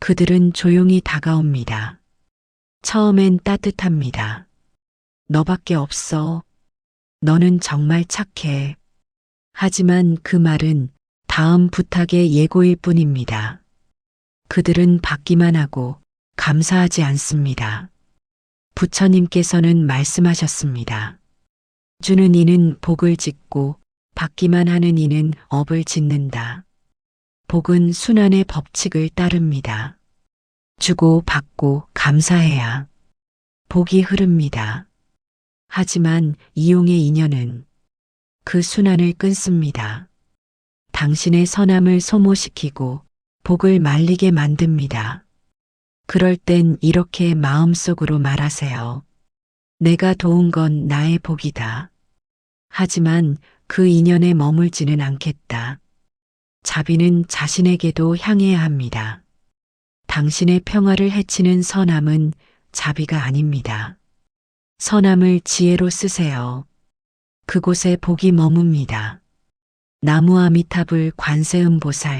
그들은 조용히 다가옵니다. 처음엔 따뜻합니다. 너밖에 없어. 너는 정말 착해. 하지만 그 말은 다음 부탁의 예고일 뿐입니다. 그들은 받기만 하고 감사하지 않습니다. 부처님께서는 말씀하셨습니다. 주는 이는 복을 짓고 받기만 하는 이는 업을 짓는다. 복은 순환의 법칙을 따릅니다. 주고 받고 감사해야 복이 흐릅니다. 하지만 이용의 인연은 그 순환을 끊습니다. 당신의 선함을 소모시키고 복을 말리게 만듭니다. 그럴 땐 이렇게 마음속으로 말하세요. 내가 도운 건 나의 복이다. 하지만 그 인연에 머물지는 않겠다. 자비는 자신에게도 향해야 합니다. 당신의 평화를 해치는 선함은 자비가 아닙니다. 선함을 지혜로 쓰세요. 그곳에 복이 머뭅니다. 나무 아미탑을 관세음보살